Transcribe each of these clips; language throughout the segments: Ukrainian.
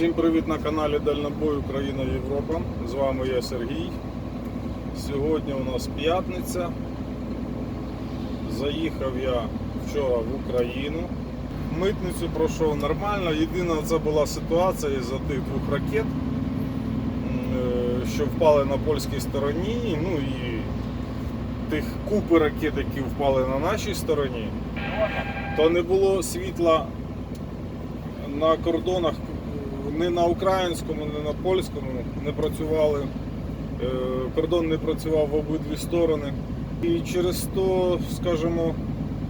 Всім привіт на каналі Дальнобой Україна Європа. З вами я Сергій. Сьогодні у нас п'ятниця. Заїхав я вчора в Україну. Митницю пройшов нормально. Єдина це була ситуація із-за тих двох ракет, е, що впали на польській стороні. Ну і тих купи ракет, які впали на нашій стороні. То не було світла на кордонах не на українському, не на польському не працювали. Е, Кордон не працював в обидві сторони. І через то, скажімо,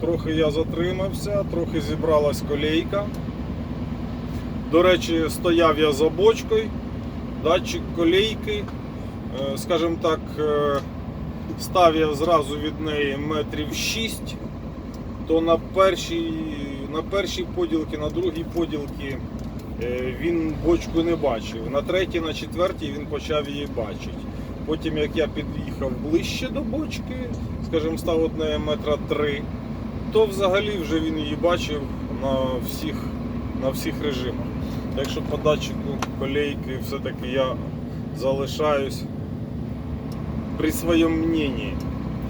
трохи я затримався, трохи зібралась колейка. До речі, стояв я за бочкою, датчик колейки, е, скажімо так, е, став я зразу від неї метрів 6, то на першій, на першій поділці, на другій поділці Е, він бочку не бачив. На третій, на четвертій він почав її бачити. Потім, як я під'їхав ближче до бочки, скажімо, став одне метра три, то взагалі вже він її бачив на всіх, на всіх режимах. Так що по датчику колейки все-таки я залишаюсь при своєму мненні,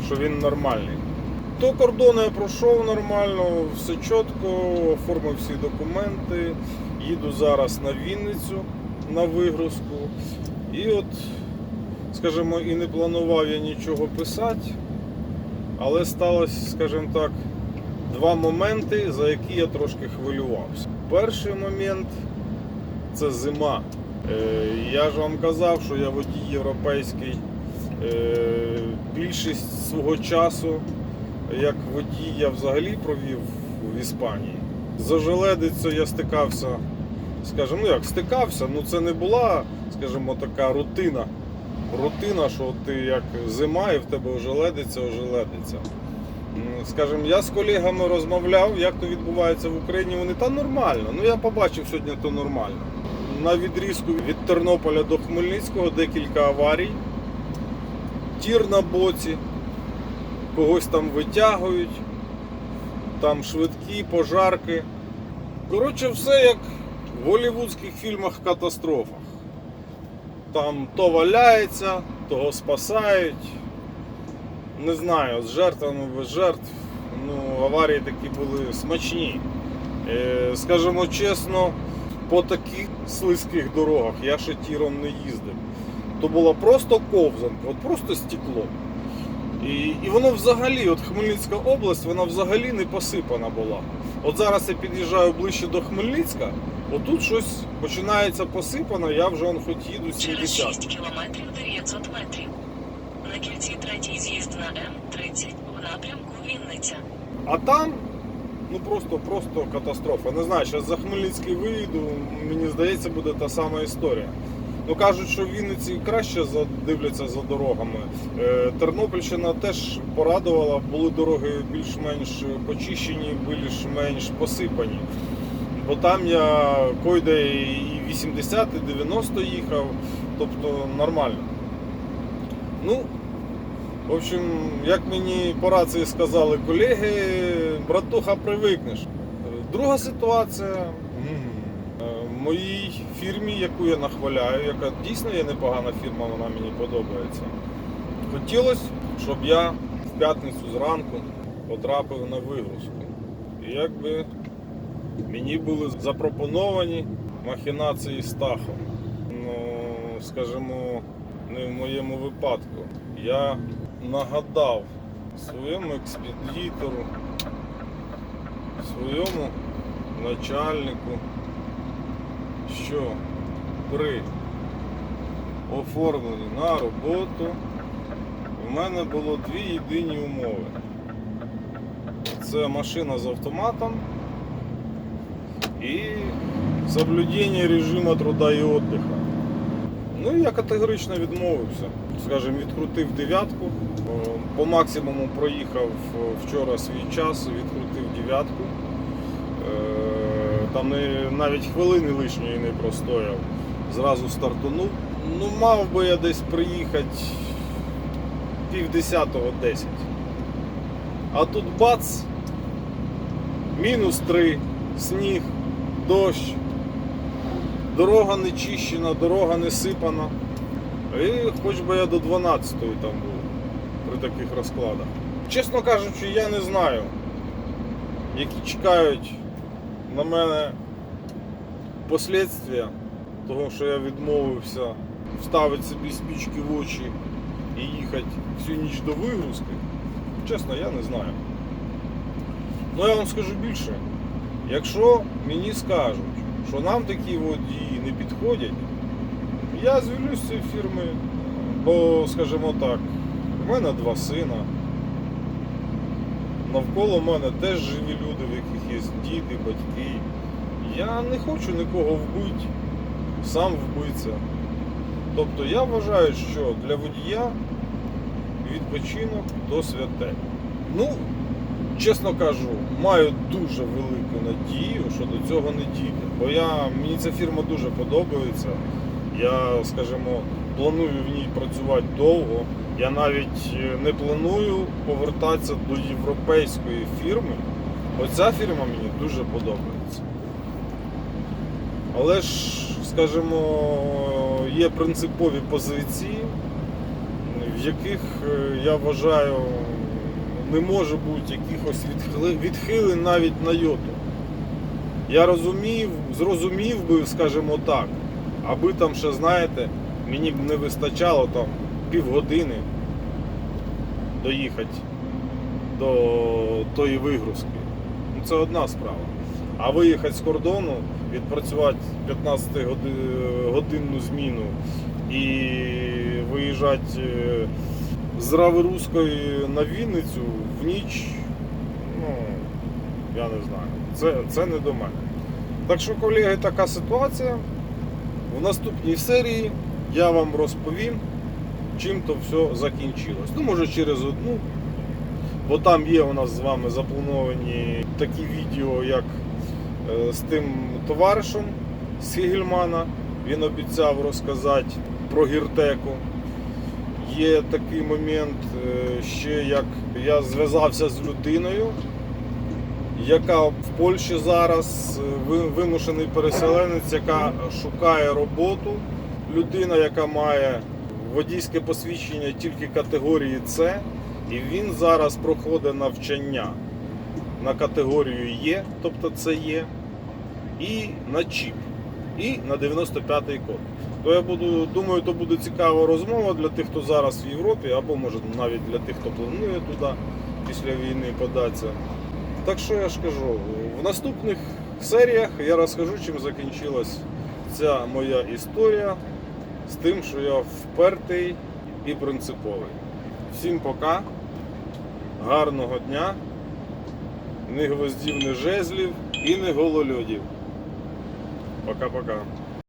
що він нормальний. То кордони я пройшов нормально, все чітко, оформив всі документи. Їду зараз на Вінницю на вигрузку. І от, скажімо, і не планував я нічого писати, але сталося, скажімо так, два моменти, за які я трошки хвилювався. Перший момент це зима. Е, Я ж вам казав, що я водій європейський. Е, Більшість свого часу як водій я взагалі провів в Іспанії. За желедицею я стикався, скажімо, ну як стикався, ну це не була, скажімо, така рутина. Рутина, що ти як зима і в тебе ожеледиться, ожеледиться. Скажімо, я з колегами розмовляв, як то відбувається в Україні. Вони та нормально. Ну я побачив сьогодні, то нормально. На відрізку від Тернополя до Хмельницького декілька аварій. Тір на боці, когось там витягують, там швидкі, пожарки. Коротше, все як в голівудських фільмах катастрофах. Там то валяється, того спасають. Не знаю, з жертвами без жертв. Ну, аварії такі були смачні. Е, скажімо чесно, по таких слизьких дорогах я ще тіром не їздив. То була просто ковзанка, от просто стекло. І, і воно взагалі, от Хмельницька область, вона взагалі не посипана була. От зараз я під'їжджаю ближче до Хмельницька, отут щось починається посипано, я вже он хоч їду Через 70. 6 кілометрів 900 метрів. На кільці третій з'їзд на М30 у напрямку Вінниця. А там, ну просто просто катастрофа. Не знаю, зараз за Хмельницький виїду, мені здається, буде та сама історія. Ну кажуть, що в Вінниці краще дивляться за дорогами. Е, Тернопільщина теж порадувала, були дороги більш-менш почищені, більш-менш посипані. Бо там я койде і 80, і 90 їхав, тобто нормально. Ну, в общем, як мені по рації сказали колеги, братуха, привикнеш. Е, Друга ситуація. Моїй фірмі, яку я нахваляю, яка дійсно є непогана фірма, вона мені подобається. Хотілося, щоб я в п'ятницю зранку потрапив на вигрузку. І якби мені були запропоновані махінації з тахом. Ну, скажімо, не в моєму випадку. Я нагадав своєму експедитору, своєму начальнику, що при оформленні на роботу в мене було дві єдині умови. Це машина з автоматом і соблюдення режиму труда і відпочинку. Ну я категорично відмовився. Скажімо, відкрутив дев'ятку. По максимуму проїхав е, вчора свій час, відкрутив дев'ятку. Там не- навіть хвилини лишньої не простояв. Зразу стартанув. Ну, мав би я десь приїхати півдесятого десять. А тут бац, мінус три, сніг, дощ. дорога не чищена, дорога не сипана. І хоч би я до 12-ї там був при таких розкладах. Чесно кажучи, я не знаю, які чекають на мене последствия того, що я відмовився вставити собі спічки в очі і їхати всю ніч до вигрузки. Чесно, я не знаю. Ну я вам скажу більше. Якщо мені скажуть, що нам такі водії не підходять, я звільнюсь з цієї фірми, бо, скажімо так, у мене два сина. Навколо мене теж живі люди, в яких є діти, батьки. Я не хочу нікого вбити, сам вбиться. Тобто я вважаю, що для водія відпочинок то святе. Ну, чесно кажу, маю дуже велику надію, що до цього не дійде. Бо я, мені ця фірма дуже подобається. Я, скажімо, планую в ній працювати довго. Я навіть е, не планую повертатися до європейської фірми. Оця фірма мені дуже подобається. Але ж, скажімо, є принципові позиції, в яких е, я вважаю не може бути якихось відхилень навіть на йоту. Я розумів, зрозумів би, скажімо так, аби там ще, знаєте, мені б не вистачало там півгодини доїхати до тої вигрузки. Ну, Це одна справа. А виїхати з кордону, відпрацювати 15-годинну зміну і виїжджати е, з Раверузької на Вінницю в ніч, ну, я не знаю. Це, це не до мене. Так що, колеги, така ситуація. В наступній серії я вам розповім, чим то все закінчилось. Ну, може через одну. Бо там є у нас з вами заплановані такі відео, як е, з тим товаришем з Хігельмана. Він обіцяв розказати про гіртеку. Є такий момент, е, ще як я зв'язався з людиною, яка в Польщі зараз е, вимушений переселенець, яка шукає роботу. Людина, яка має водійське посвідчення тільки категорії С, і він зараз проходить навчання на категорію Є, тобто це є, і на чіп, і на 95-й код. То я буду, думаю, то буде цікава розмова для тих, хто зараз в Європі, або може навіть для тих, хто планує туди після війни податися. Так що я ж кажу, в наступних серіях я розкажу, чим закінчилась ця моя історія з тим, що я впертий і принциповий. Всім пока, гарного дня, не гвоздів, не жезлів і не голольодів. Пока-пока.